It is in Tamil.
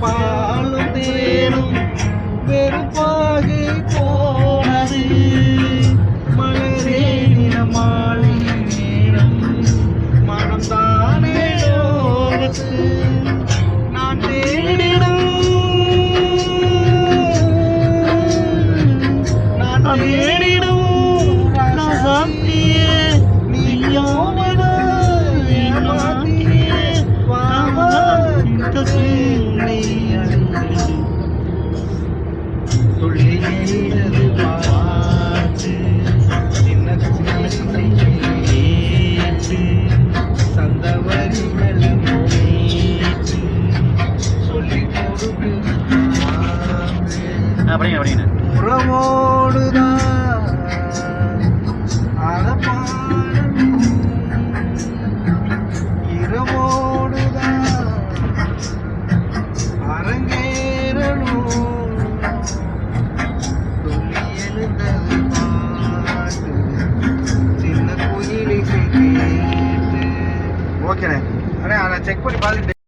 பாலும் தேனும் வெறுப்பாகி போனது. மலரே நிலமாலை நேரம். மனம்தானே யோகத்து. நான் தேடிடும். நான் அப்படிங்க குயிலிசை கேட்டு ஓகேண்ணே அண்ணே அதை செக் பண்ணி பார்த்துட்டு